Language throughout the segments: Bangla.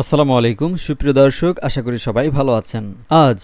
আসসালামু আলাইকুম, সুপ্রিয় দর্শক, আশা করি সবাই ভালো আছেন। আজ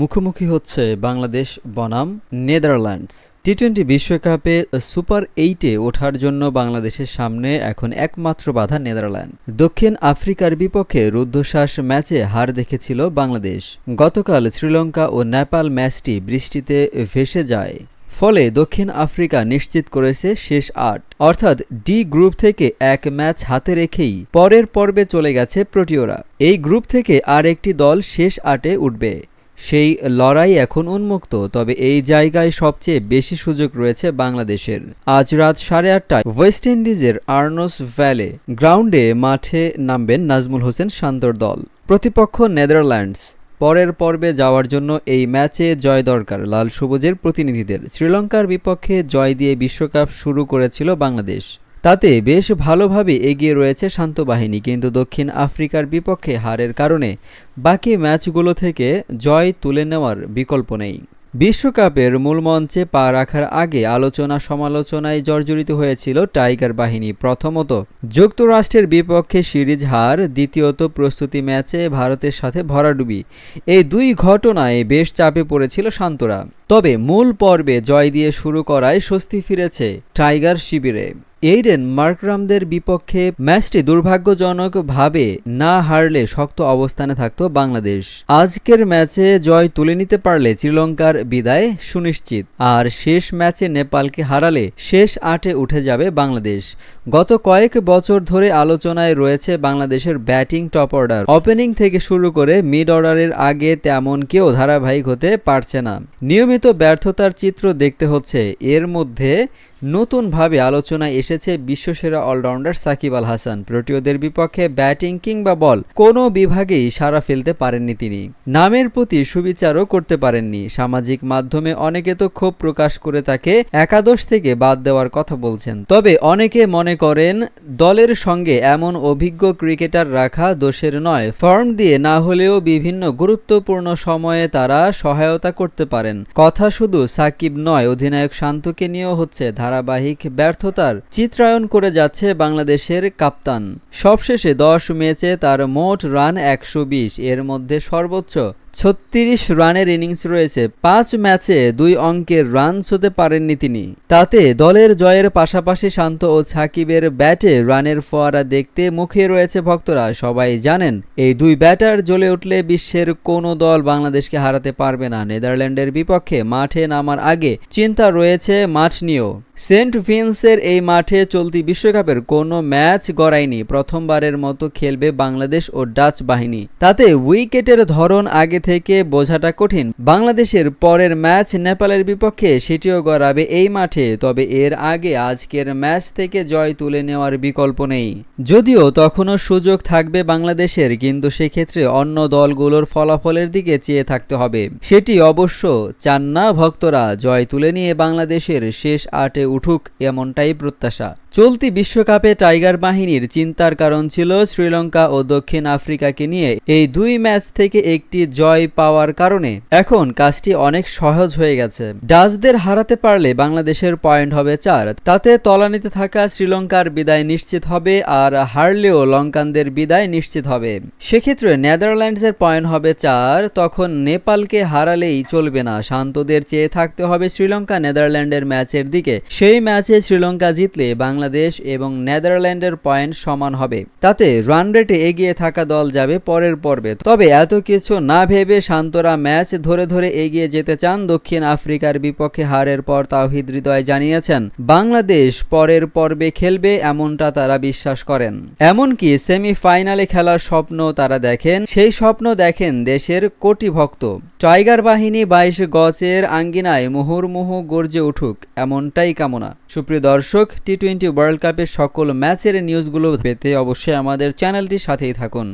মুখোমুখি হচ্ছে বাংলাদেশ বনাম, নেদারল্যান্ডস। টি টোয়েন্টি বিশ্বকাপে সুপার এইটে ওঠার জন্য বাংলাদেশের সামনে এখন একমাত্র বাধা নেদারল্যান্ড। দক্ষিণ আফ্রিকার বিপক্ষে রুদ্ধশ্বাস ম্যাচে হার দেখেছিল বাংলাদেশ। গতকাল শ্রীলঙ্কা ও নেপাল ম্যাচটি বৃষ্টিতে ভেসে যায়। ফলে দক্ষিণ আফ্রিকা নিশ্চিত করেছে শেষ আট। অর্থাৎ ডি গ্রুপ থেকে এক ম্যাচ হাতে রেখেই পরের পর্বে চলে গেছে প্রোটিওরা। এই গ্রুপ থেকে আর একটি দল শেষ আটে উঠবে। সেই লড়াই এখন উন্মুক্ত, তবে এই জায়গায় সবচেয়ে বেশি সুযোগ রয়েছে বাংলাদেশের। আজ রাত সাড়ে আটটায় ওয়েস্ট ইন্ডিজের আর্নস ভ্যালে গ্রাউন্ডে মাঠে নামবেন নাজমুল হোসেন শান্তর দল। প্রতিপক্ষ নেদারল্যান্ডস। পরের পর্বে যাওয়ার জন্য এই ম্যাচে জয় দরকার লাল সবুজের প্রতিনিধিদের। শ্রীলঙ্কার বিপক্ষে জয় দিয়ে বিশ্বকাপ শুরু করেছিল বাংলাদেশ। তাতে বেশ ভালোভাবে এগিয়ে রয়েছে শান্ত বাহিনী, কিন্তু দক্ষিণ আফ্রিকার বিপক্ষে হারের কারণে বাকি ম্যাচগুলো থেকে জয় তুলে নেওয়ার বিকল্প নেই। বিশ্বকাপের মূল মঞ্চে পা রাখার আগে আলোচনা সমালোচনায় জর্জরিত হয়েছিল টাইগার বাহিনী। প্রথমত, যুক্তরাষ্ট্রের বিপক্ষে সিরিজ হার, দ্বিতীয়ত, প্রস্তুতি ম্যাচে ভারতের সাথে ভরাডুবি। এই দুই ঘটনায় বেশ চাপে পড়েছিল শান্তরা। তবে মূল পর্বে জয় দিয়ে শুরু করায় স্বস্তি ফিরেছে টাইগার শিবিরে। এইডেন মার্করামদের বিপক্ষে ম্যাচটি দুর্ভাগ্যজনকভাবে না হারলে শক্ত অবস্থানে থাকত বাংলাদেশ। আজকের ম্যাচে জয় তুলে নিতে পারলে শ্রীলঙ্কার বিদায় সুনিশ্চিত। আর শেষ ম্যাচে নেপালকে হারালে শেষ আটে উঠে যাবে বাংলাদেশ। গত কয়েক বছর ধরে আলোচনায় রয়েছে বাংলাদেশের ব্যাটিং টপ অর্ডার। ওপেনিং থেকে শুরু করে মিড অর্ডারের আগে তেমন কেউ ধারাবাহিক হতে পারছে না। নিয়মিত ব্যর্থতার চিত্র দেখতে হচ্ছে। এর মধ্যে নতুনভাবে আলোচনায় এসেছে বিশ্বসেরা অলরাউন্ডার সাকিব আল হাসান। প্রোটিওদের বিপক্ষে ব্যাটিং কিংবা বল কোনো বিভাগেই সাড়া ফেলতে পারেননি তিনি। নামের প্রতি সুবিচারও করতে পারেননি। সামাজিক মাধ্যমে অনেকে তো ক্ষোভ প্রকাশ করে তাকে একাদশ থেকে বাদ দেওয়ার কথা বলছেন। তবে অনেকে মনে করেন, দলের সঙ্গে এমন অভিজ্ঞ ক্রিকেটার রাখা দোষের নয়। ফর্ম দিয়ে না হলেও বিভিন্ন গুরুত্বপূর্ণ সময়ে তারা সহায়তা করতে পারেন। কথা শুধু সাকিব নয়, অধিনায়ক শান্তকে নিয়েও হচ্ছে ধারাবাহিক ব্যর্থতার চিত্রায়ন করে যাচ্ছে বাংলাদেশের কাপ্তান। সবশেষে দশ ম্যাচে তার মোট রান একশো বিশ। এর মধ্যে সর্বোচ্চ ছত্রিশ রানের ইনিংস রয়েছে। পাঁচ ম্যাচে দুই অঙ্কের রান ছুতে পারেননি তিনি। তাতে দলের জয়ের পাশাপাশি শান্ত ও সাকিবের ব্যাটে রানের ফোয়ারা দেখতে মুখে রয়েছে ভক্তরা। সবাই জানেন, এই দুই ব্যাটার জ্বলে উঠলে বিশ্বের কোনো দল বাংলাদেশকে হারাতে পারবে না। নেদারল্যান্ডের বিপক্ষে মাঠে নামার আগে চিন্তা রয়েছে মাঠ নিয়েও। সেন্ট ভিন্সের এই মাঠে চলতি বিশ্বকাপের কোনো ম্যাচ গড়ায়নি। প্রথমবারের মতো খেলবে বাংলাদেশ ও ডাচ বাহিনী। তাতে উইকেটের ধরন আগে থেকে বোঝাটা কঠিন। বাংলাদেশের পরের ম্যাচ নেপালের বিপক্ষে সেটিও গড়াবে এই মাঠে, তবে এর আগে আজকের ম্যাচ থেকে জয় তুলে নেওয়ার বিকল্প নেই। যদিও তখনও সুযোগ থাকবে বাংলাদেশের, কিন্তু সেক্ষেত্রে অন্য দলগুলোর ফলাফলের দিকে চেয়ে থাকতে হবে। সেটি অবশ্য চান না ভক্তরা জয় তুলে নিয়ে বাংলাদেশের শেষ আটে উঠুক এমনটাই প্রত্যাশা। চলতি বিশ্বকাপে টাইগার বাহিনীর চিন্তার কারণ ছিল শ্রীলঙ্কা ও দক্ষিণ আফ্রিকাকে নিয়ে এই দুই ম্যাচ থেকে একটি জয় পাওয়ার কারণে। এখন কাজটি অনেক সহজ হয়ে গেছে। ডাচদের হারাতে পারলে বাংলাদেশের পয়েন্ট হবে চার। তাতে তলানিতে থাকা শ্রীলঙ্কার বিদায় নিশ্চিত হবে আর হারলেও লঙ্কানদের বিদায় নিশ্চিত হবে। সেক্ষেত্রে নেদারল্যান্ডসের পয়েন্ট হবে চার। তখন নেপালকে হারালেই চলবে না। শান্তদের চেয়ে থাকতে হবে শ্রীলঙ্কা নেদারল্যান্ডের ম্যাচের দিকে। সেই ম্যাচে শ্রীলঙ্কা জিতলে বাংলাদেশ এবং নেদারল্যান্ডের পয়েন্ট সমান হবে। তাতে রান রেটে এগিয়ে থাকা দল যাবে পরের পর্বে। তবে এত কিছু না ভেবে শান্তরা ম্যাচ ধরে ধরে এগিয়ে যেতে চান দক্ষিণ আফ্রিকার বিপক্ষে হারের পর তাওহিদ হৃদয় জানিয়েছেন, বাংলাদেশ পরের পর্বে খেলবে এমনটা তারা বিশ্বাস করেন। এমনকি সেমিফাইনালে খেলার স্বপ্ন তারা দেখেন, সেই স্বপ্ন দেখেন দেশের কোটি ভক্ত টাইগার বাহিনী বাইশ গজের আঙ্গিনায় মুহুর্মুহু গর্জে উঠুক, এমনটাই কামনা। সুপ্রিয় দর্শক টি টোয়েন্টি ওয়ার্ল্ড কাপের সকল ম্যাচের নিউজগুলো পেতে অবশ্যই আমাদের চ্যানেলটির সাথেই থাকুন।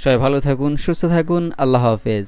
সবাই ভালো থাকুন, সুস্থ থাকুন, আল্লাহ হাফেজ।